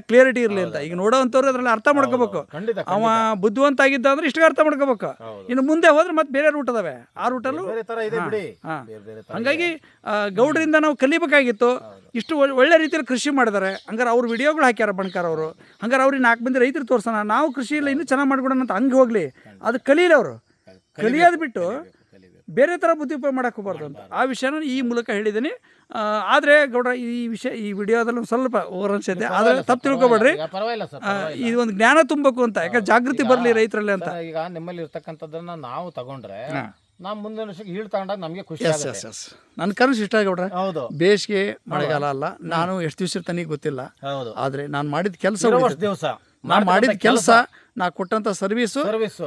Clarity ಇರಲಿ ಅಂತ. ಈಗ ನೋಡೋವಂಥವ್ರು ಅದ್ರಲ್ಲಿ ಅರ್ಥ ಮಾಡ್ಕೋಬೇಕು. ಖಂಡಿತ ಅವ ಬುದ್ಧಿವಂತ ಆಗಿದ್ದ ಅಂದ್ರೆ ಇಷ್ಟು ಅರ್ಥ ಮಾಡ್ಕೋಬೇಕು. ಇನ್ನು ಮುಂದೆ ಹೋದ್ರೆ ಮತ್ತೆ ಬೇರೆ ರೂಟ್ ಅದಾವೆ. ಆ ರೂಟಲ್ಲೂ ಬೇರೆ ತರ ಇದೆ ಬಿಡಿ. ಹಾ. ಬೇರೆ ಬೇರೆ ತರ ಹಂಗಾಗಿ ಆ, ಗೌಡ್ರಿಂದ ನಾವು ಕಲಿಬೇಕಾಗಿತ್ತು. ಇಷ್ಟು ಒಳ್- ಒಳ್ಳೆ ರೀತಿಯಲ್ಲಿ ಕೃಷಿ ಮಾಡಿದ್ದಾರೆ ಹಂಗಾರೆ ಅವ್ರು ವಿಡಿಯೋಗಳು ಹಾಕ್ಯಾರ ಬಣ್ಕಾರ ಅವರು. ಹಂಗಾರೆ ಅವ್ರಿಗೆ ನಾಲ್ಕು ಮಂದಿ ರೈತರು ತೋರ್ಸೋಣ. ನಾವು ಕೃಷಿ ಇಲ್ಲ ಇನ್ನೂ ಚೆನ್ನಾಗಿ ಮಾಡ್ಕೊಡೋಣ ಅಂತ ಹಂಗೆ ಹೋಗಲಿ. ಅದು ಕಲೀಲಿ ಅವರು. ಕಲಿಯೋದು ಬಿಟ್ಟು ಬೇರೆ ಥರ ಬುದ್ಧಿ ಉಪಯೋಗ ಮಾಡಕ್ಕೆ ಹೋಗ್ಬಾರ್ದು ಅಂತ. ಆ ವಿಷಯನ ಈ ಮೂಲಕ ಹೇಳಿದ್ದೀನಿ ಆದರೆ ಗೌಡ್ರ ಈ ವಿಷಯ ಈ ವಿಡಿಯೋದಲ್ಲಿ ಒಂದು ಸ್ವಲ್ಪ ಓವರ್ ಅನ್ಸಿದೆ ಆದರೆ ತಪ್ಪು ತಿಳ್ಕೊಬೇಡ್ರಿ. ಇದು ಒಂದು ಜ್ಞಾನ ತುಂಬಬೇಕು ಅಂತ ಯಾಕಂದ್ರೆ ಜಾಗೃತಿ ಬರಲಿ ರೈತರಲ್ಲಿ ಅಂತ. ಈಗ ನಿಮ್ಮಲ್ಲಿ ಇರ್ತಕ್ಕಂಥದ್ದನ್ನ ನಾವು ತಗೊಂಡ್ರೆ ನಾವು ಮುಂದಿನ ವರ್ಷಕ್ಕೆ ಈಳ್ ತಗೊಂಡಾಗ ನಮಗೆ ಖುಷಿ ಎಸ್ ಎಸ್ ಎಸ್ ನನ್ನ ಕನಸು ಇಷ್ಟ ಆಗಿಬಿಟ್ರೆ ಹೌದು. ಬೇಸಿಗೆ ಮಳೆಗಾಲ ಅಲ್ಲ ನಾನು ಎಷ್ಟು ದಿವಸ ಇರ್ತಾನೆ ಗೊತ್ತಿಲ್ಲ. ಹೌದು. ಆದರೆ ನಾನು ಮಾಡಿದ ಕೆಲಸ ದಿವಸ. ನಾನು ಮಾಡಿದ ಕೆಲಸ. ನಾ ಕೊಟ್ಟಂತ ಸರ್ವಿಸು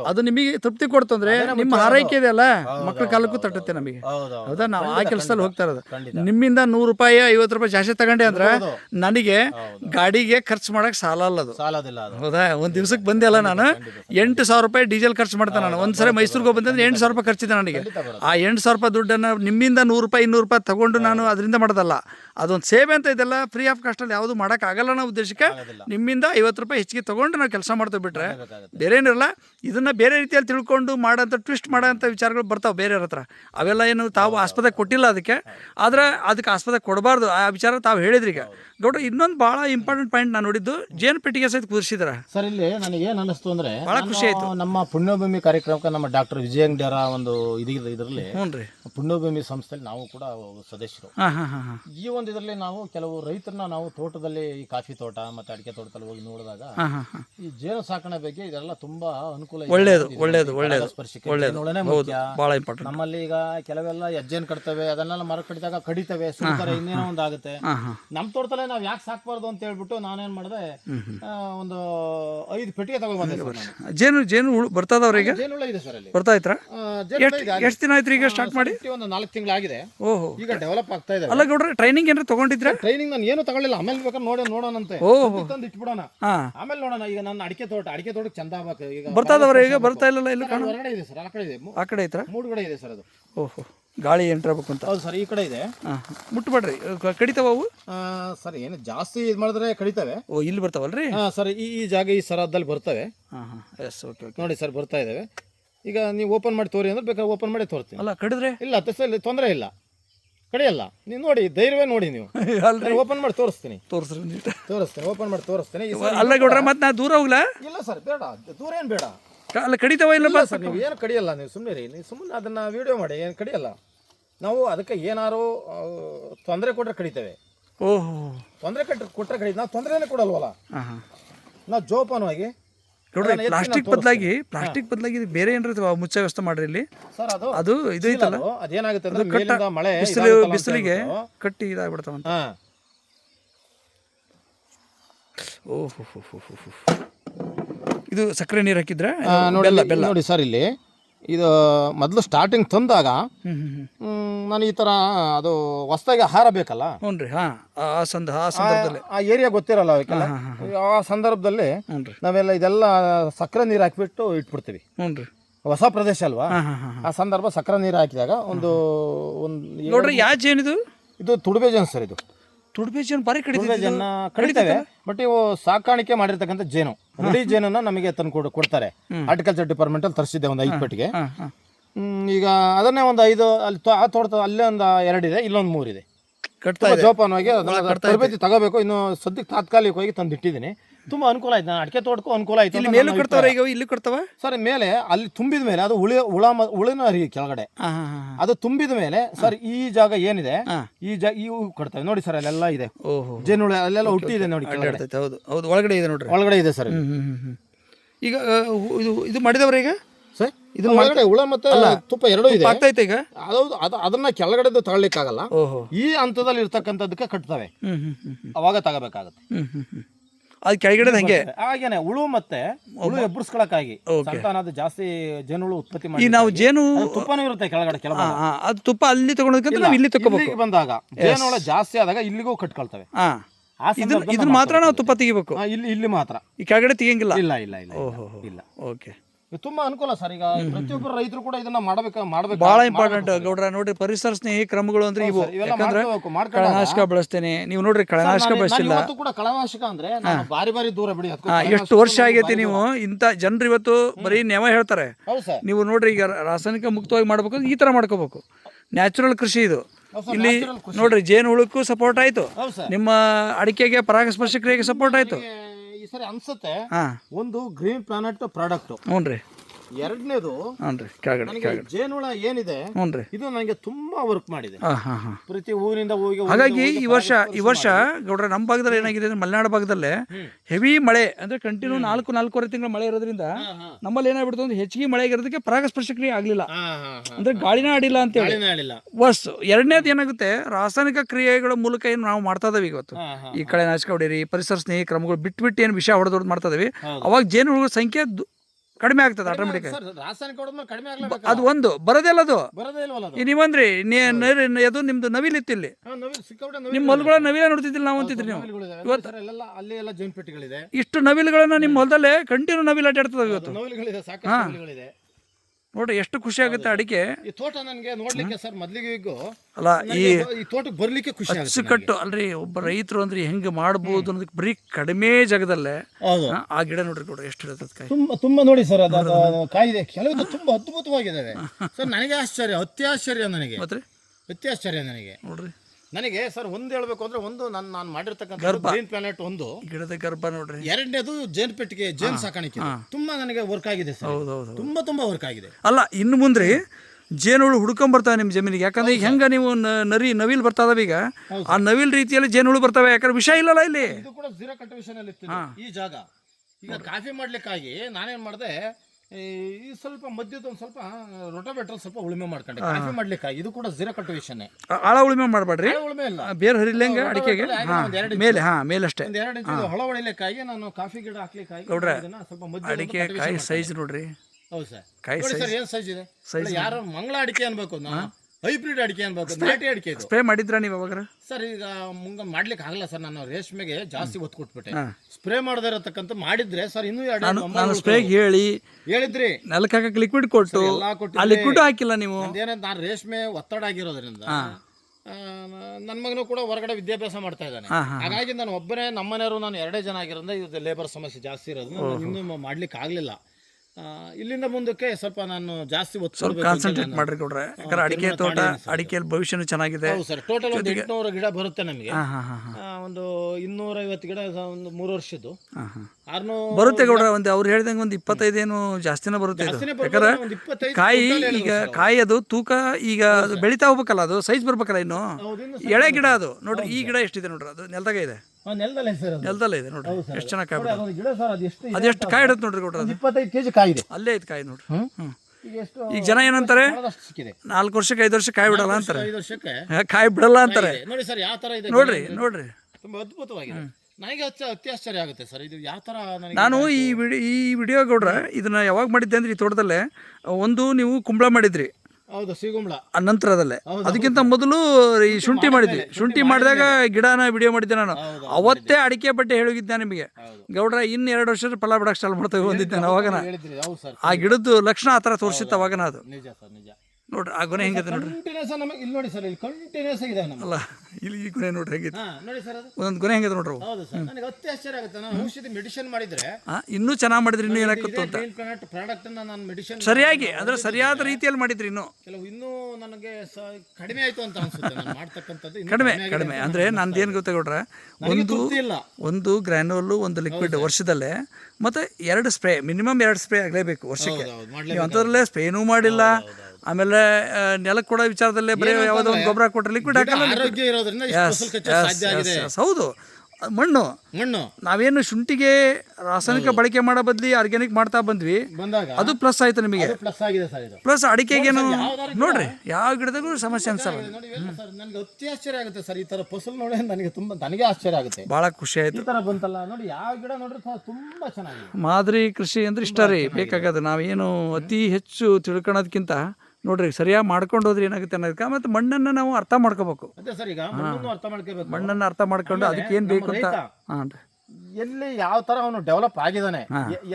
ಅದು ನಿಮಗೆ ತೃಪ್ತಿ ಕೊಡ್ತಂದ್ರೆ ನಿಮ್ಮ ಆರೈಕೆ ಇದೆ ಅಲ್ಲ ಮಕ್ಕಳ ಕಾಲಕ್ಕೂ ತಟ್ಟುತ್ತೆ ನಮಗೆ. ಹೌದಾ ನಾವು ಆ ಕೆಲಸದಲ್ಲಿ ಹೋಗ್ತಾ ಇರೋದು. ನಿಮ್ಮಿಂದ ನೂರು ರೂಪಾಯಿ ಐವತ್ತು ರೂಪಾಯಿ ಜಾಸ್ತಿ ತಗೊಂಡೆ ಅಂದ್ರೆ ನನಗೆ ಗಾಡಿಗೆ ಖರ್ಚು ಮಾಡಕ್ ಸಾಲ ಅಲ್ಲ ಅದು. ಹೌದಾ? ಒಂದು ದಿವ್ಸಕ್ಕೆ ಬಂದೆ ಅಲ್ಲ ನಾನು. ಎಂಟು ಸಾವಿರ ರೂಪಾಯಿ ಡೀಸೆಲ್ ಖರ್ಚು ಮಾಡ್ತೇನೆ ನಾನು. ಒಂದ್ಸರಿ ಮೈಸೂರಿಗೆ ಬಂದ್ರೆ ಎಂಟು ಸಾವಿರ ರೂಪಾಯಿ ಖರ್ಚಿದೆ ನನಗೆ. ಆ ಎಂಟು ಸಾವಿರ ರೂಪಾಯಿ ದುಡ್ಡನ್ನು ನಿಮ್ಮಿಂದ ನೂರು ರೂಪಾಯಿ ಇನ್ನೂರು ರೂಪಾಯಿ ತಗೊಂಡು ನಾನು ಅದರಿಂದ ಮಾಡೋದಲ್ಲ. ಅದೊಂದು ಸೇವೆ ಅಂತ ಇದೆಲ್ಲ ಫ್ರೀ ಆಫ್ ಕಾಸ್ಟಲ್ಲಿ ಯಾವುದು ಮಾಡೋಕ್ಕಾಗಲ್ಲ ಅನ್ನೋ ಉದ್ದೇಶಕ್ಕೆ ನಿಮ್ಮಿಂದ ಐವತ್ತು ರೂಪಾಯಿ ಹೆಚ್ಚಿಗೆ ತಗೊಂಡು ನಾವು ಕೆಲಸ ಮಾಡ್ತೇವೆ ಬಿಟ್ರೆ ಬೇರೆ ಏನಿರಲ್ಲ ಇದನ್ನ ಬೇರೆ ರೀತಿಯಲ್ಲಿ ತಿಳ್ಕೊಂಡು ಮಾಡೋಂಥ ಟ್ವಿಸ್ಟ್ ಮಾಡೋಂಥ ವಿಚಾರಗಳು ಬರ್ತಾವೆ ಬೇರೆಯವ್ರ ಹತ್ರ. ಅವೆಲ್ಲ ಏನು ತಾವು ಆಸ್ಪದ ಕೊಟ್ಟಿಲ್ಲ ಅದಕ್ಕೆ. ಆದ್ರೆ ಅದಕ್ಕೆ ಆಸ್ಪದ ಕೊಡಬಾರ್ದು. ಆ ವಿಚಾರ ತಾವು ಹೇಳಿದ್ರಿ ಈಗ. ಗೌಡ್ರ ಇನ್ನೊಂದು ಭಾಳ ಇಂಪಾರ್ಟೆಂಟ್ ಪಾಯಿಂಟ್ ನಾನು ನೋಡಿದ್ದು ಜೇನು ಪೆಟ್ಟಿಗೆ ಸಹಿತ ಕುದಿಸಿದಾರೆ ಸರ್ ಇಲ್ಲಿ ನನಗೆ ಏನ್ ಅನಿಸ್ತು ಅಂದ್ರೆ ಬಹಳ ಖುಷಿ ಆಯ್ತು. ನಮ್ಮ ಪುಣ್ಯಭೂಮಿ ಕಾರ್ಯಕ್ರಮಕ್ಕೆ ನಮ್ಮ ಡಾಕ್ಟರ್ ವಿಜಯ ಅಂಗಡಿಯರ ಒಂದು ಇದಿದೆ ಇದರಲ್ಲಿ ಹ್ಞೂ ಪುಣ್ಯಭೂಮಿ ಸಂಸ್ಥೆಯಲ್ಲಿ ನಾವು ಕೂಡ ಸದಸ್ಯರು. ಹಾಂ ಹಾಂ ಹಾಂ ಹಾಂ. ಈ ಒಂದು ಇದರಲ್ಲಿ ನಾವು ಕೆಲವು ರೈತರನ್ನ ನಾವು ತೋಟದಲ್ಲಿ ಈ ಕಾಫಿ ತೋಟ ಮತ್ತೆ ಅಡಿಕೆ ತೋಟದಲ್ಲಿ ಹೋಗಿ ನೋಡಿದಾಗ ಹಾಂ ಹಾಂ ಹಾಂ. ಈ ಜೇನು ಸಾಕಣೆ ಬಗ್ಗೆ ಇದೆಲ್ಲ ತುಂಬಾ ಅನುಕೂಲ ಇದೆ. ಒಳ್ಳೇದು ಇದು ಒಳ್ಳೇದು ಒಳ್ಳೇದು ಪರಾಗಸ್ಪರ್ಶಕ್ಕೆ ಒಳ್ಳೇದು. ಜೇನುಹುಳನೇ ಹೌದು ಮುಖ್ಯ. ಭಾಳ ಇಂಪಾರ್ಟೆಂಟ್ ನಮ್ಮಲ್ಲಿ ಈಗ ಕೆಲವೆಲ್ಲ ಹೆಜ್ಜೆನ್ ಕಟ್ತವೆ ಅದನ್ನೆಲ್ಲ ಮರ ಕಡಿದಾಗ ಕಡಿತವೆ ಸುಮಾರು ಇನ್ನೇನೋ ಒಂದಾಗುತ್ತೆ. ಹಾಂ ಹಾಂ. ನಮ್ಮ ತೋಟದಲ್ಲೇ ನಾವು ಯಾಕೆ ಸಾಕ್ಬಾರ್ದು ಅಂತ ಹೇಳ್ಬಿಟ್ಟು ನಾನೇನು ಮಾಡಿದೆ ಒಂದು ಐದು ಪೆಟ್ಟಿಗೆ ತಗೊಂಡ್ ಬಂದೆ ಸರ್ ನಾನು. ಜೇನು ಜೇನು ಹುಳು ಬರ್ತದವ್ರ ಈಗ? ಜೇನುಹುಳ ಇದೆ ಸರ್ ಅಲ್ಲಿ. ಬರ್ತಾ ಇತ್ರ? ಆ, ಜೇನುಹುಳ ಇದೆ ಎಷ್ಟು ದಿನ ಆಯ್ತು ಈಗ ಸ್ಟಾರ್ಟ್ ಮಾಡಿ? ಒಂದು ನಾಲ್ಕು ತಿಂಗಳಾಗಿದೆ. ಓಹೋ. ಈಗ ಡೆವಲಪ್ ಆಗ್ತಾ ಇದೆ. ಅಲ್ಲ ಗೌಡ್ರೆ ಟ್ರೈನಿಂಗ್ ಏನಾರ ತಗೊಂಡಿದ್ರೆ? ಟ್ರೈನಿಂಗ್ ನಾನು ಏನು ತಗೊಳ್ಳಿಲ್ಲ. ಆಮೇಲೆ ಬೇಕಾದ್ರೆ ನೋಡೋಣ ನೋಡೋಣಂತೆ. ಓಹೋ. ತಂದು ಇಟ್ಬಿಡೋಣ. ಹಾಂ. ಆಮೇಲೆ ನೋಡೋಣ. ಈಗ ನನ್ನ ಅಡಿಕೆ ತೋಟ ಅಡಿಕೆ ತೋಟಕ್ಕೆ ಚಂದ ಆಗ್ಬೇಕು. ಈಗ ಬರ್ತಾದವ್ರ ಈಗ? ಬರ್ತಾ ಇಲ್ಲಲ್ಲ ಇಲ್ಲಿ ಸರ್, ಹೊರಗಡೆ ಇದೆ ಸರ್ ಆ ಕಡೆ ಇದೆ. ಮೂ- ಆ ಕಡೆ ಐತ್ರ? ಕಡೆ ಇದೆ ಸರ್ ಅದು. ಓಹೋ. ಗಾಳಿ ಎಂಟ್ರಬೇಕು ಅಂತ. ಹೌದು ಸರ್ ಈ ಕಡೆ ಇದೆ. ಹಾಂ ಮುಟ್ಬೇಡ್ರಿ. ಕ- ಕಡಿತಾವ ಅವು? ಆ, ಸರ್ ಏನು ಜಾಸ್ತಿ ಇದು ಮಾಡಿದ್ರೆ ಕಡಿತವೆ. ಓ ಇಲ್ಲಿ ಬರ್ತಾವಲ್ರಿ? ಹಾಂ ಸರ್ ಈ ಈ ಜಾಗ ಈ ಸರದಲ್ಲಿ ಬರ್ತವೆ. ಹಾಂ ಹಾಂ. ಎಸ್ ಓಕೆ ಓಕೆ ನೋಡಿ ಸರ್ ಬರ್ತಾ ಇದ್ದಾವೆ ಈಗ ನೀವು ಓಪನ್ ಮಾಡಿ ತೋರಿ ಅಂದ್ರೆ ಬೇಕಾದ್ರೆ ಓಪನ್ ಮಾಡಿ ತೋರ್ತೀನಿ. ಅಲ್ಲ ಕಡಿದ್ರೆ? ಇಲ್ಲ ತಸಲ್ಲಿ ತೊಂದರೆ ಇಲ್ಲ. ಕಡಿಯಲ್ಲ. ನೀವು ನೋಡಿ ಧೈರ್ಯವೇ ನೋಡಿ ನೀವು. ಅಲ್ರಿ. ಓಪನ್ ಮಾಡಿ ತೋರಿಸ್ತೀನಿ. ತೋರಿಸ್ರಿ. ತೋರಿಸ್ತೀನಿ ಓಪನ್ ಮಾಡಿ ತೋರಿಸ್ತೀನಿ. ಈ ಸರಿ- ಅಲ್ಲ ಗೌಡ್ರ ಮತ್ತೆ ನಾ ದೂರ ಹೋಗ್ಲಾ? ಇಲ್ಲ ಸರ್ ಬೇಡ. ದೂರ ಏನು ಬೇಡ. ಕ- ಅಲ್ಲ ಕಡಿತಾವ ಇಲ್ಲ ಇಲ್ಲ ಸರ್ ನೀವು ಏನು ಕಡಿಯಲ್ಲ ನೀವು ಸುಮ್ಮನೆ ರೀ ನೀವು ಸುಮ್ಮನೆ ಅದನ್ನ ವಿಡಿಯೋ ಮಾಡಿ ಏನು ಕಡಿಯಲ್ಲ. ನಾವು ಅದಕ್ಕೆ ಏನಾರು ತೊಂದರೆ ಕೊಟ್ಟರೆ ಕಡಿತೇವೆ. ಓಹೋ. ತೊಂದರೆ ಕಟ್ಟ ಕೊಟ್ಟರೆ ಕಡಿ ನಾವು ತೊಂದರೆನೇ ಕೊಡಲ್ವಲ್ಲ? ನಾವು ಜೋಪಾನವಾಗಿ ನೋಡ್ರಿ ಪ್ಲಾಸ್ಟಿಕ್ ಬದಲಾಗಿ ಪ್ಲಾಸ್ಟಿಕ್ ಬದಲಾಗಿ ಬೇರೆ ಏನಾರ ಮುಚ್ಚ ವ್ಯವಸ್ಥೆ ಮಾಡ್ರಿ ಇಲ್ಲಿ? ಸರ್ ಅದು ಅದು ಇದು ಐತಲ್ಲ? ಅದು ಅದೇನಾಗುತ್ತೆ ಅಂದ್ರೆ ಕಟ್ಟ ಮಳೆ ಬಿಸಿಲು ಬಿಸಿಲಿಗೆ ಕಟ್ಟಿ ಇದಾಗ್ಬಿಡ್ತಾವಂತ. ಓಹೋ. ಇದು ಸಕ್ಕರೆ ನೀರು ಹಾಕಿದ್ರೆ? ನೋಡಿ ನೋಡಿ ಸರ್ ಇಲ್ಲಿ ಇದು ಮೊದಲು ಸ್ಟಾರ್ಟಿಂಗ್ ತಂದಾಗ ನಾನು ಈ ತರ ಅದು ಹೊಸದಾಗಿ ಆಹಾರ ಬೇಕಲ್ಲ? ಹ್ಞೂ ರೀ ಹಾಂ ಆ ಸಂದ ಆ ಸಂದರ್ಭದಲ್ಲಿ. ಆ ಏರಿಯಾ ಗೊತ್ತಿರಲ್ಲ ಅವಕ್ಕೆಲ್ಲ ಆ ಸಂದರ್ಭದಲ್ಲಿ ಹ್ಞೂ ರೀ. ನಾವೆಲ್ಲ ಇದೆಲ್ಲ ಸಕ್ಕರೆ ನೀರು ಹಾಕಿಬಿಟ್ಟು ಇಟ್ಬಿಡ್ತೀವಿ. ಹ್ಞೂ ರೀ. ಹೊಸ ಪ್ರದೇಶ ಅಲ್ವಾ? ಹಾಂ ಹಾಂ ಹಾಂ ಆ ಸಂದರ್ಭ ಸಕ್ಕರೆ ನೀರು ಹಾಕಿದಾಗ ಒಂದು ಒಂದು ನೋಡ್ರಿ ಯಾವ ಜೇನಿದು ಇದು? ತುಡುಬೇಜನ್ ಸರ್ ಇದು. ತುಡುಬೆ ಜೇನು ಬಾರಿ ಕಡಿತೇವೆ ಬಟ್ ಇವು ಸಾಕಾಣಿಕೆ ಮಾಡಿರ್ತಕ್ಕಂಥ ಜೇನು. ರೆಡಿ ಜೇನನ್ನ ನಮಗೆ ತಂದು ಕೊಡ್ ಕೊಡ್ತಾರೆ. ಹಾರ್ಟಿಕಲ್ಚರ್ ಡಿಪಾರ್ಟ್ಮೆಂಟ್ ಅಲ್ಲಿ ತರಿಸಿದ್ದೆ ಒಂದು ಐದು ಪೆಟ್ಟಿಗೆ. ಈಗ ಅದನ್ನೇ ಒಂದು ಐದು ಅಲ್ಲಿ ತೋ- ಆ ತೋಟದ ಅಲ್ಲೇ ಒಂದು ಎರಡಿದೆ ಇಲ್ಲೊಂದು ಮೂರಿದೆ ಕಟ್ತಾ ತುಂಬಾ ಇದೆ. ಜೋಪಾನವಾಗಿ ಅದನ್ನ ತರಬೇತಿ ತಗೋಬೇಕು. ಇನ್ನು ಸದ್ಯಕ್ಕೆ ತಾತ್ಕಾಲಿಕವಾಗಿ ತಂದು ಇಟ್ಟಿದ್ದೀನಿ ತುಂಬಾ ಅನುಕೂಲ ಆಯ್ತು. ನಾನು ಅಡಿಕೆ ತೋಟಕ್ಕೂ ಅನುಕೂಲ ಆಯ್ತು ಇಲ್ಲಿ ಅಂತ ಮೇಲೂ ನನ್ನ ಕಟ್ತಾವ್ರ ಈಗ? ಇಲ್ಲಿ ಕಟ್ತಾವ ಸರ್ ಮೇಲೆ ಅಲ್ಲಿ ತುಂಬಿದ ಮೇಲೆ ಅದು ಉಳಿ ಹುಳ ಮ- ಹುಳಿನ ಹರಿ ಕೆಳಗಡೆ. ಹಾಂ ಹಾಂ ಹಾಂ ಅದು ತುಂಬಿದ ಮೇಲೆ ಸರ್ ಈ ಜಾಗ ಏನಿದೆ? ಹಾ. ಈ ಜಾಗ ಇವು ಕಟ್ತವೆ. ನೋಡಿ ಸರ್ ಅಲ್ಲೆಲ್ಲ ಇದೆ. ಓಹೋ. ಜೇನುಹುಳ ಅಲ್ಲೆಲ್ಲ ಹುಟ್ಟಿದೆ ನೋಡಿ ಕೆಳಗಡೆ. ಅಡ್ಡಾಡ್ತೈತೆ ಹೌದು. ಹೌದು. ಒಳಗಡೆ ಇದೆ ನೋಡ್ರಿ. ಒಳಗಡೆ ಇದೆ ಸರ್ ಇದು. ಹ್ಮ್ ಹ್ಮ್ ಹ್ಮ್ ಈಗ ಆ, ಹು- ಇದು ಇದು ಮಾಡಿದವ್ರ ಈಗ? ಇದು ಒಳಗಡೆ ಹುಳ ಮತ್ತೆ ತುಪ್ಪ ಎರಡೂ ಇದೆ. ಆಗ್ತೈತೆ ಈಗ? ಅದು ಅದು ಅದನ್ನ ಕೆಳಗಡೆ ತಗೊಳ್ಳಿಕ್ಕಾಗಲ್ಲ ಈ ಹಂತದಲ್ಲಿ ಇರ್ತಕ್ಕಂಥದ್ದಕ್ಕೆ ಕಟ್ತವೆ. ಅವಾಗ ತಗಬೇಕಾಗತ್ತೆ. ಅದು ಕೆಳಗಡೆ ಹಂಗೆ? ಹಾಗೇನೆ ಹುಳು ಮತ್ತೆ ಹುಳು ಎಬ್ಬರಿಸ್ಕೊಳಕ್ಕಾಗಿ ಸಂತಾನ ಅದು ಜಾಸ್ತಿ ಜೇನುಹುಳು ಉತ್ಪತ್ತಿ ಮಾಡಿ ನಾವು ಜೇನು ತುಪ್ಪನೂ ಇರುತ್ತೆ ಕೆಳಗಡೆ ಕೆಲವು ಆ, ಅದು ತುಪ್ಪ ಅಲ್ಲಿ ತಗೊಳೋದಕ್ಕಿಂತ ನಾವು ಇಲ್ಲಿ ತಗೋಬೇಕು? ಬಂದಾಗ ಜೇನುಹುಳ ಜಾಸ್ತಿ ಆದಾಗ ಇಲ್ಲಿಗೂ ಕಟ್ಕೊಳ್ತವೆ. ಇದನ್ನ ಮಾತ್ರ ನಾವು ತುಪ್ಪ ತೆಗಿಬೇಕು? ಇಲ್ಲಿ ಇಲ್ಲಿ ಮಾತ್ರ. ಈ ಕೆಳಗಡೆ ತೆಗಿಯಂಗಿಲ್ಲ? ಇಲ್ಲ ಇಲ್ಲ ಇಲ್ಲ ಇಲ್ಲ. ಓಹೋ ಇಲ್ಲ. ಓಕೆ. ಇದು ತುಂಬಾ ಅನುಕೂಲ ಸರ್. ಈಗ ಪ್ರತಿಯೊಬ್ಬರು ರೈತರು ಕೂಡ ಇದನ್ನ ಮಾಡಬೇಕು ಮಾಡಬೇಕು ಬಹಳ ಇಂಪಾರ್ಟೆಂಟ್ ಗೌಡ್ರ ನೋಡ್ರಿ ಪರಿಸರ ಸ್ನೇಹಿ ಕ್ರಮಗಳು ಅಂದ್ರೆ ಇವು. ಕಳನಾಶಕ ಯಾಕಂದ್ರೆ ಬಳಸ್ತೇನೆ. ನೀವು ನೋಡ್ರಿ ಕಳೆನಾಶಕ ಬಳಸಿಲ್ಲ. ಕೂಡ ಕಳನಾಶಕ ಅಂದ್ರೆ ಬಾರಿ ಬಾರಿ ದೂರ ಬಿಡಿ ಎಷ್ಟು ವರ್ಷ ಆಗೈತಿ ನೀವು? ಇಂತ ಜನರು ಇವತ್ತು ಬರೀ ನೆವ ಹೇಳ್ತಾರೆ. ನೀವು ನೋಡ್ರಿ ಈಗ ರಾಸಾಯನಿಕ ಮುಕ್ತವಾಗಿ ಮಾಡ್ಬೇಕು ಈ ತರ ಮಾಡ್ಕೋಬೇಕು. ನ್ಯಾಚುರಲ್ ಕೃಷಿ ಇದು. ಇಲ್ಲಿ ನೋಡ್ರಿ ಜೇನು ಹುಳಕ್ಕೂ ಸಪೋರ್ಟ್ ಆಯ್ತು. ನಿಮ್ಮ ಅಡಿಕೆಗೆ ಪರಾಗಸ್ಪರ್ಶ ಕ್ರಿಯೆಗೆ ಸಪೋರ್ಟ್ ಆಯ್ತು ಈ ಸರಿ ಅನ್ಸುತ್ತೆ ಹಾ. ಒಂದು ಗ್ರೀನ್ ಪ್ಲಾನೆಟ್ ಪ್ರಾಡಕ್ಟ್ ಹ್ಞೂ ರೀ ಎರಡನೇದು ಹ್ಞೂ ರೀ ಕೆಳಗಡೆ ನನಗೆ ಕೆಳಗಡೆ. ಜೇನುಳ ಏನಿದೆ ಹ್ಞೂ ರೀ. ಇದು ನನಗೆ ತುಂಬಾ ವರ್ಕ್ ಮಾಡಿದೆ. ಹಾಂ ಹಾಂ ಹಾಂ. ಪ್ರತಿ ಹೂವಿನಿಂದ ಹೂವಿಗೆ ಹಾಗಾಗಿ ಈ ವರ್ಷ ಈ ವರ್ಷ ಗೌಡ್ರ ನಮ್ಮ ಭಾಗದಲ್ಲಿ ಏನಾಗಿದೆ ಅಂದ್ರೆ ಮಲೆನಾಡು ಭಾಗದಲ್ಲೇ ಹೆವಿ ಮಳೆ ಅಂದ್ರೆ ಕಂಟಿನ್ಯೂ ನಾಲ್ಕು ನಾಲ್ಕೂವರೆ ತಿಂಗಳ ಮಳೆ ಇರೋದ್ರಿಂದ ನಮ್ಮಲ್ಲಿ ಏನಾಗ್ಬಿಡ್ತು ಅಂದ್ರೆ ಹೆಚ್ಚಿಗೆ ಮಳೆ ಇರೋದಕ್ಕೆ ಪರಾಗಸ್ಪರ್ಶ ಕ್ರಿಯೆ ಆಗಲಿಲ್ಲ ಅಂದ್ರೆ ಗಾಳಿನ ಆಡಿಲ್ಲ ಅಂತ ಹೇಳಿ. ಬಸ್ ಎರಡನೇದು ಏನಾಗುತ್ತೆ ರಾಸಾಯನಿಕ ಕ್ರಿಯೆಗಳ ಮೂಲಕ ಏನು ನಾವು ಮಾಡ್ತಾ ಇದಾವೆ ಇವತ್ತು. ಈ ಕಳೆ ನಾಶಕ ಹೊಡೀರಿ ಪರಿಸರ ಸ್ನೇಹಿ ಕ್ರಮಗಳು ಬಿಟ್ಟು ಬಿಟ್ಟು ಏನು ವಿಷಯ ಹೊಡೆದೊಡ್ದು ಮಾಡ್ತಾ ಇದೀವಿ. ಅವಾಗ ಜೇನುಹುಳುಗಳ ಸಂಖ್ಯೆ ಕಡಿಮೆ ಆಗ್ತದೆ ಆಟೋಮೆಟಿಕ್ ಸರ್ ರಾಸಾಯನಿಕ ಹೊಡೆದ್ಮೇಲೆ ಕಡಿಮೆ ಆಗ್ಲೇಬೇಕು? ಅದು ಒಂದು ಬರೋದಿಲ್ಲ ಅದು. ಬರೋದೇ ಇಲ್ವಲ್ಲ ಅದು? ಈ ನೀವಂದ್ರಿ ಅದು ನಿಮ್ದು ನವಿಲಿತ್ತು ಇಲ್ಲಿ. ಹಾ, ನವಿಲು ಸಿಕ್ಕಾಪಟ್ಟೆ ನಿಮ್ಮ. ಹೊಲಗಳ ನವಿಲ ನೋಡ್ತಿದ್ದಿಲ್ಲ ನಾವು ಅಂತಿದ್ರಿ ನೀವು. ನವಿಲುಗಳಿದೆ. ಇವತ್ತು ಸರ್, ಅಲ್ಲೆಲ್ಲ ಅಲ್ಲಿ ಎಲ್ಲ ಜೇನು ಪೆಟ್ಟಿಗಳಿದೆ. ಇಷ್ಟು ನವಿಲುಗಳನ್ನ ನಿಮ್ಮ ಹೊಲದಲ್ಲೇ ಕಂಟಿನ್ಯೂ ನವಿಲು ಅಡ್ಡಾಡ್ತದೆ ಇವತ್ತು. ನವಿಲುಗಳಿದೆ ಸಾಕಷ್ಟು ನವಿಲುಗಳಿದೆ. ನೋಡ್ರಿ ಎಷ್ಟು ಖುಷಿ ಆಗುತ್ತೆ ಅಡಿಕೆ. ಈ ತೋಟ ನನಗೆ ನೋಡ್ಲಿಕ್ಕೆ ಸರ್ ಮೊದಲಿಗೂ ಅಲ್ಲ ಈ ತೋಟಕ್ಕೆ ಬರ್ಲಿಕ್ಕೆ ಖುಷಿ ಅಚ್ಚುಕಟ್ಟು ಅಲ್ರಿ ಒಬ್ಬ ರೈತರು ಅಂದ್ರೆ ಹೆಂಗೆ ಮಾಡ್ಬೋದು ಅನ್ನೋದಕ್ಕೆ ಬರೀ ಕಡಿಮೆ ಜಾಗದಲ್ಲೇ ಆ, ಗಿಡ ನೋಡ್ರಿ ನೋಡ್ರಿ ಎಷ್ಟು ಇರ್ತದೆ ಕಾಯಿ. ತುಂಬಾ ತುಂಬಾ ನೋಡಿ ಸರ್ ಅದು ಅದು ಕಾಯಿದೆ. ಕೆಲವು ತುಂಬಾ ಅದ್ಭುತವಾಗಿದ್ದಾವೆ. ಸರ್ ನನಗೆ ಆಶ್ಚರ್ಯ ಅತ್ಯಾಶ್ಚರ್ಯ ನನಗೆ. ಮತ್ತೆ ಅತ್ಯಾಶ್ಚರ್ಯ ನನಗೆ. ನೋಡ್ರಿ. ನನಗೆ ಸರ್ ಒಂದು ಹೇಳ್ಬೇಕು ಅಂದ್ರೆ ಒಂದು ನಾನು ನಾನು ಮಾಡಿರ್ತಕ್ಕಂಥ ಗ್ರೀನ್ ಪ್ಲಾನೆಟ್ ಒಂದು. ಗಿಡದ ಗರ್ಭ ನೋಡ್ರಿ. ಎರಡನೇದು ಜೇನ್ ಪೆಟ್ಟಿಗೆ ಜೇನು ಸಾಕಾಣಿಕೆ. ತುಂಬಾ ನನಗೆ ವರ್ಕ್ ಆಗಿದೆ ಸರ್. ಹೌದು ಹೌದು ತುಂಬಾ ತುಂಬಾ ವರ್ಕ್ ಆಗಿದೆ. ಅಲ್ಲ ಇನ್ನು ಮುಂದ್ರಿ ಜೇನುಹುಳು ಹುಡ್ಕೊಂಡ್ ಬರ್ತಾವೆ ನಿಮ್ಮ ಜಮೀನಿಗೆ. ಯಾಕಂದ್ರೆ ಈಗ ಹೆಂಗ ನೀವು ನ- ನರಿ ನವಿಲ್ ಬರ್ತಾದವ ಈಗ. ಆ ನವಿಲ್ ರೀತಿಯಲ್ಲಿ ಜೇನುಹುಳು ಬರ್ತಾವೆ. ಯಾಕಂದ್ರೆ ವಿಷ ಇಲ್ಲಲ್ಲ ಇಲ್ಲಿ. ಇದು ಕೂಡ ಅಲ್ಲಿ ಇತ್ತು ಈ ಜಾಗ. ಈಗ ಕಾಫಿ ಮಾಡ್ಲಿಕ್ಕಾಗಿ ನಾನೇನ್ ಮಾಡಿದೆ ಈ ಸ್ವಲ್ಪ ಮಧ್ಯದ ಒಂದು ಸ್ವಲ್ಪ ರೊಟೋಬೇಟರ್ ಸ್ವಲ್ಪ ಉಳುಮೆ ಮಾಡ್ಕೊಂಡೆ ಕಾಫಿ ಮಾಡ್ಲಿಕ್ಕೆ ಇದು ಕೂಡ ಜೀರೋ ಕಲ್ಟಿವೇಶನ್ ವಿಷಯನೇ ಆಳ ಉಳುಮೆ ಮಾಡಬೇಡ್ರಿ. ಉಳುಮೆ ಇಲ್ಲ. ಬೇರೆ ಹರಿಲಿಂಗ ಅಡಿಕೆಗೆ? ಮೇಲೆ ಹಾ ಮೇಲೆ ಅಷ್ಟೇ ಒಂದ್ ಎರಡು ಇಂಚು ಹೊಳ ಹೊಳಿಲಿಕ್ಕಾಗಿ ನಾನು ಕಾಫಿ ಗಿಡ ಹಾಕ್ಲಿಕ್ಕಾಗಿ ನೋಡ್ರಿ ಸ್ವಲ್ಪ ಮಧ್ಯ ಅಡಿಕೆ ಕಾಯಿ ಸೈಜ್ ನೋಡ್ರಿ. ಹೌದು ಸರ್. ಕಾಯಿ ಸರ್ ಏನ್ ಸೈಜ್ ಇದೆ? ಸೈಜ್ ಯಾರು ಮಂಗಳ ಅಡಿಕೆ ಅನ್ಬೇಕು ನಾವು ಹೈಬ್ರಿಡ್ ಅಡಿಕೆ ಅನ್ಬೋದು ನಾಟಿ ಅಡಿಕೆ ಇದು. ಸ್ಪ್ರೇ ಮಾಡಿದ್ರ ನೀವು ಅವಾಗ ಸರ್ ಈಗ ಮುಂಗ ಮಾಡ್ಲಿಕ್ಕೆ ಆಗಲ್ಲ ಸರ್ ನಾನು ರೇಷ್ಮೆಗೆ ಜಾಸ್ತಿ ಒತ್ತು ಕೊಟ್ಬಿಟ್ಟೆ ಸ್ಪ್ರೇ ಮಾಡದೇ ಇರತಕ್ಕಂತ ಮಾಡಿದ್ರೆ ಸರ್ ಇನ್ನೂ ಎರಡು ನಾನು ಸ್ಪ್ರೇಗೆ ಹೇಳಿ ಹೇಳಿದ್ರಿ. ನೆಲಕ್ಕೆ ಹಾಕಕ್ಕೆ ಲಿಕ್ವಿಡ್ ಕೊಟ್ಟು ಆ ಲಿಕ್ವಿಡ್ ಹಾಕಿಲ್ಲ ನೀವು. ಏನಂತ ನಾನು ರೇಷ್ಮೆ ಒತ್ತಡ ಆಗಿರೋದ್ರಿಂದ ನನ್ನ ಮಗನು ಕೂಡ ಹೊರಗಡೆ ವಿದ್ಯಾಭ್ಯಾಸ ಮಾಡ್ತಾ ಇದ್ದಾನೆ. ಹಾಗಾಗಿ ನಾನು ಒಬ್ಬನೇ ನಮ್ಮನೆಯವರು ನಾನು ಎರಡೇ ಜನ ಆಗಿರೋದ್ರಿಂದ ಇದು ಲೇಬರ್ ಸಮಸ್ಯೆ ಜಾಸ್ತಿ ಇರೋದ್ರಿಂದ ನಾನು ಇನ್ನೂ ಮಾಡ್ಲಿಕ್ಕೆ ಆಗಲಿಲ್ಲ. ಇಲ್ಲಿಂದ ಮುಂದಕ್ಕೆ ಸ್ವಲ್ಪ ನಾನು ಜಾಸ್ತಿ ಒತ್ತು ಕಾನ್ಸಂಟ್ರೇಟ್ ಮಾಡ್ರಿ ಕೊಡ್ರೆ ಯಾಕಂದ್ರೆ ಅಡಿಕೆ ತೋಟ ಅಡಿಕೆಯಲ್ಲಿ ಭವಿಷ್ಯನೂ ಚೆನ್ನಾಗಿದೆ. ಹೌದು ಸರ್ ಟೋಟಲ್ ಒಂದು ಎಂಟುನೂರು ಗಿಡ ಬರುತ್ತೆ ನಮಗೆ. ಒಂದು ಇನ್ನೂರೈವತ್ತು ಗಿಡ ಒಂದು ಮೂರು ವರ್ಷದ್ದು. ಆರ್ನೂರು ಬರುತ್ತೆ ಗೌಡ್ರ ಒಂದು ಅವ್ರು ಹೇಳ್ದಂಗೆ ಒಂದು ಇಪ್ಪತ್ತೈದೇನು ಜಾಸ್ತಿನೇ ಬರುತ್ತೆ ಇದು. ಯಾಕಂದ್ರೆ ಇಪ್ಪತ್ತೈದು ಕಾಯಿ ಈಗ ಕಾಯಿ ಅದು ತೂಕ ಈಗ ಬೆಳಿತಾ ಹೋಗ್ಬೇಕಲ್ಲ ಅದು ಸೈಜ್ ಬರ್ಬೇಕಲ್ಲ ಇನ್ನು. ಎಳೆ ಗಿಡ ಅದು. ನೋಡ್ರಿ ಈ ಗಿಡ ಎಷ್ಟಿದೆ ನೋಡ್ರಿ ಅದು ನೆಲದಾಗ ಇದೆ? ನೆಲದಲ್ಲೇ ಸರ್ ಅದು. ನೆಲದಲ್ಲೇ ಇದೆ ನೋಡ್ರಿ. ಎಷ್ಟು ಚೆನ್ನಾಗಿ ಕಾಯಿ ನೋಡಿ, ಅದೊಂದು ಗಿಡ ಸರ್ ಅದು ಎಷ್ಟು ಇದೆ ಅದೆಷ್ಟು ಕಾಯಿ ಇಡುತ್ತೆ ನೋಡ್ರಿ ಗೌಡ್ರ ಅದು? ಇಪ್ಪತ್ತೈದು ಕೆಜಿ ಕಾಯಿ ಇದೆ. ಅಲ್ಲೇ ಐತೆ ಕಾಯಿ ನೋಡ್ರಿ. ಹ್ಞೂ ಈಗ ಎಷ್ಟು ಈಗ ಜನ ಏನಂತಾರೆ? ಸಿಕ್ಕಿದೆ. ನಾಲ್ಕು ವರ್ಷಕ್ಕೆ ಐದು ವರ್ಷಕ್ಕೆ ಕಾಯಿ ಬಿಡಲ್ಲ ಅಂತಾರೆ. ಐದು ವರ್ಷಕ್ಕೆ ಹಾ, ಕಾಯಿ ಬಿಡಲ್ಲ ಅಂತಾರೆ. ಇದೆ. ನೋಡಿ ಸರ್ ಯಾವ ತರ ಇದೆ ನೋಡ್ರಿ ನೋಡ್ರಿ. ತುಂಬಾ ಅದ್ಭುತವಾಗಿದೆ. ನನಗೆ ಅತ್ಯ ಅತ್ಯಾಶ್ಚರ್ಯ ಆಗುತ್ತೆ ಸರ್ ಇದು ಯಾವ ತರ ನನಗೆ ನಾನು ಈ ವಿಡಿ ಈ ವಿಡಿಯೋ ಗೌಡ್ರ ಇದನ್ನ ಯಾವಾಗ ಮಾಡಿದ್ದೆ ಅಂದ್ರೆ ಈ ತೋಟದಲ್ಲೇ ಒಂದು ನೀವು ಕುಂಬಳ ಮಾಡಿದ್ರಿ. ಹೌದು ಸಿಗುಂಬಳ ನಂತರದಲ್ಲೇ. ಅದಕ್ಕಿಂತ ಮೊದಲು ಈ ಶುಂಠಿ ಮಾಡಿದ್ವಿ. ಶುಂಠಿ ಮಾಡಿದಾಗ ಗಿಡನ ವಿಡಿಯೋ ಮಾಡಿದ್ದೆ ನಾನು. ಅವತ್ತೇ ಅಡಿಕೆ ಬಟ್ಟೆ ಹೇಳಿದ್ದೆ ನಿಮಗೆ. ಗೌಡ್ರ ಇನ್ನು ಎರಡು ವರ್ಷದ ಫಲ ಬಿಡಕ್ಕೆ ಸ್ಟಾರ್ಟ್ ಮಾಡ್ತೇವೆ ಬಂದಿದ್ದೆ ನಾನು ಆ ಗಿಡದ್ದು ಲಕ್ಷಣ ಆ ಥರ ತೋರಿಸಿತ್ತು ಅವಾಗನ ಅದು ನಿಜ ಸರ್ ನಿಜ. ನೋಡ್ರಿ ಆ ಗೊನೆ ಹೆಂಗಿದೆ ನೋಡ್ರಿ. ಕಂಟಿನ್ಯೂಸ್ ನಮಗೆ ಇಲ್ಲಿ ನೋಡಿ ಸರ್ ಇಲ್ಲಿ ಕಂಟಿನ್ಯೂಸ್ ಆಗಿದೆ ನಮಗೆ. ಅಲ್ಲ ಇಲ್ಲಿ ಈ ಗೊನೆ ನೋಡ್ರಿ ಹೆಂಗಿದೆ ನೋಡಿ ಸರ್ ಅದು. ಒಂದೊಂದು ಗೊನೆ ಹೆಂಗಿದೆ ನೋಡ್ರಿ ಹೌದು ಸರ್ ನನಗೆ ಅತ್ಯಾಶ್ಚರ್ಯ ಆಗುತ್ತೆ. ನಾನು ಔಷಧಿ ಮೆಡಿಸಿನ್ ಮಾಡಿದ್ರೆ ಇನ್ನೂ ಚೆನ್ನಾಗಿ ಮಾಡಿದ್ರೆ ಇನ್ನೂ ಏನಾಗುತ್ತೆ ಅಂತ. ಪ್ರಾಡಕ್ಟ್ ನಾನು ಮೆಡಿಸಿನ್ ಸರಿಯಾಗಿ ಅಂದ್ರೆ ಸರಿಯಾದ ರೀತಿಯಲ್ಲಿ ಮಾಡಿದ್ರಿ ಇನ್ನು. ಕೆಲವು ಇನ್ನೂ ನನಗೆ ಕಡಿಮೆ ಆಯ್ತು ಅಂತ ಅನ್ಸುತ್ತೆ. ನಾನು ಮಾಡ್ತಕ್ಕಂಥದ್ದು ಕಡಿಮೆ ಕಡಿಮೆ ಅಂತ ಅಂದ್ರೆ ನಂದು ಏನು ಗೊತ್ತಾಗೊಡ್ರೆ ಒಂದು ಒಂದು ಗ್ರ್ಯಾನ್ಯುವಲ್ಲು ಒಂದು ಲಿಕ್ವಿಡ್ ವರ್ಷದಲ್ಲೇ ಮತ್ತೆ ಎರಡು ಸ್ಪ್ರೇ ಮಿನಿಮಮ್ ಎರಡು ಸ್ಪ್ರೇ ಆಗಲೇಬೇಕು ವರ್ಷಕ್ಕೆ. ನೀವು ಅಂಥದ್ರಲ್ಲೇ ಸ್ಪ್ರೇನೂ ಮಾಡಿಲ್ಲ ಆಮೇಲೆ ನೆಲಕ್ಕೆ ಕೊಡೋ ವಿಚಾರದಲ್ಲೇ ಬರೀ ಯಾವುದೋ ಒಂದು ಗೊಬ್ಬರ ಕೊಟ್ಟರೆ ಲಿಕ್ವಿಡ್ ಹಾಕಲ್ಲ. ಹೌದು. ಮಣ್ಣು. ಮಣ್ಣು. ನಾವೇನು ಶುಂಠಿಗೆ ರಾಸಾಯನಿಕ ಬಳಕೆ ಮಾಡೋ ಬದ್ಲಿ ಆರ್ಗ್ಯಾನಿಕ್ ಮಾಡ್ತಾ ಬಂದ್ವಿ. ಅದು ಪ್ಲಸ್ ಆಯ್ತು ನಿಮಗೆ. ಪ್ಲಸ್ ಅಡಿಕೆಗೇನು ನೋಡ್ರಿ ಯಾವ ಗಿಡದಾಗೂ ಸಮಸ್ಯೆ ಅನ್ಸಲ್ಲ. ನನಗೆ ಆಗುತ್ತೆ ಸರ್ ಈ ತರ ಫಸಲು ನೋಡಿ ನನಗೆ ತುಂಬಾ ನನಗೆ ಆಶ್ಚರ್ಯ ಆಗುತ್ತೆ. ಬಹಳ ಖುಷಿ ಆಯ್ತು. ತರ ಬಂತಲ್ಲ ನೋಡಿ ಯಾವ ಗಿಡ ನೋಡ್ರಿ ತುಂಬಾ ಚೆನ್ನಾಗಿದೆ. ಮಾದರಿ ಕೃಷಿ ಅಂದ್ರೆ ಇಷ್ಟ ರೀ ಬೇಕಾಗದ. ನಾವೇನು ಅತಿ ಹೆಚ್ಚು ತಿಳ್ಕೊಳೋದಕ್ಕಿಂತ ನೋಡ್ರಿ ಸರಿಯಾಗಿ ಮಾಡ್ಕೊಂಡು ಹೋದ್ರೆ ಏನಾಗುತ್ತೆ ಅನ್ನೋದಕ್ಕೆ ಮತ್ತೆ ಮಣ್ಣನ್ನು ನಾವು ಅರ್ಥ ಮಾಡ್ಕೋಬೇಕು. ಅದೇ ಸರ್ ಈಗ ಮಣ್ಣನ್ನು ಅರ್ಥ ಮಾಡ್ಕೋಬೇಕು. ಮಣ್ಣನ್ನು ಅರ್ಥ ಮಾಡ್ಕೊಂಡು ಅದಕ್ಕೆ ಏನು ಬೇಕು ಅಂತ ರೈತ ಹಾಂ ರೀ ಎಲ್ಲಿ ಯಾವ ತರ ಅವನು ಡೆವಲಪ್ ಆಗಿದ್ದಾನೆ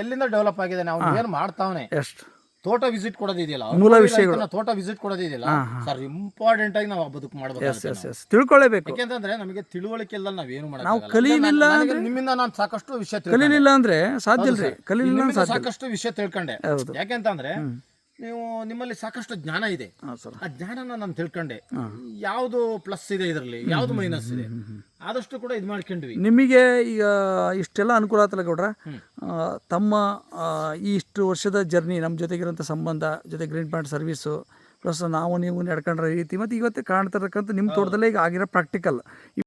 ಎಲ್ಲಿಂದ ಡೆವಲಪ್ ಆಗಿದ್ದಾನೆ ಅವನು ಏನು ಮಾಡ್ತಾವನೆ? ಎಷ್ಟು? ತೋಟ ವಿಸಿಟ್ ಕೊಡೋದಿದೆಯಲ್ಲ ಮೂಲ ವಿಷಯಗಳು. ರೈತನ ತೋಟ ವಿಸಿಟ್ ಕೊಡೋದಿದೆಯಲ್ಲ ಸರ್ ಇಂಪಾರ್ಟೆಂಟ್ ಆಗಿ ನಾವು ಬದುಕು ಮಾಡಬೇಕು ತಿಳ್ಕೊಳ್ಳೇಬೇಕು ಯಾಕೆಂತಂದ್ರೆ ನಮಗೆ ತಿಳುವಳಿಕೆ ಏನು ನಾವೇನು ನಾವು ಕಲೀಲಿಲ್ಲ ಅಂದ್ರೆ ನಿಮ್ಮಿಂದ ನಾನು ಸಾಕಷ್ಟು ವಿಷಯ. ಕಲೀಲಿಲ್ಲ ಅಂದ್ರೆ ಸಾಧ್ಯ ಇಲ್ರಿ? ಕಲೀಲಿಲ್ಲ ಇಲ್ಲ. ಸಾಕಷ್ಟು ವಿಷಯ ತಿಳ್ಕೊಂಡೆ. ಯಾಕೆಂತಂದ್ರೆ ನೀವು ನಿಮ್ಮಲ್ಲಿ ಸಾಕಷ್ಟು ಜ್ಞಾನ ಇದೆ. ಹಾಂ ಸರ್. ಆ ಜ್ಞಾನನ ನಾನು ತಿಳ್ಕೊಂಡೆ. ಯಾವುದು ಪ್ಲಸ್ ಇದೆ ಇದರಲ್ಲಿ? ಯಾವುದು ಮೈನಸ್ ಇದೆ? ಆದಷ್ಟು ಕೂಡ ಇದು ಮಾಡ್ಕೊಂಡ್ವಿ. ನಿಮಗೆ ಈಗ ಇಷ್ಟೆಲ್ಲ ಅನುಕೂಲ ಆತಲ್ಲ ಗೌಡ್ರ? ತಮ್ಮ ಈ ಇಷ್ಟು ವರ್ಷದ ಜರ್ನಿ ನಮ್ಮ ಜೊತೆಗಿರೋಂಥ ಸಂಬಂಧ ಜೊತೆ ಗ್ರೀನ್ ಪಾಯಿಂಟ್ ಸರ್ವಿಸು ಪ್ಲಸ್ ನಾವು ನೀವು ನಡ್ಕೊಂಡ್ರ ರೀತಿ ಮತ್ತು ಇವತ್ತು ಕಾಣ್ತಿರ್ತಕ್ಕಂಥ ನಿಮ್ಮ ತೋಟದಲ್ಲೇ ಈಗ ಆಗಿರೋ ಪ್ರಾಕ್ಟಿಕಲ್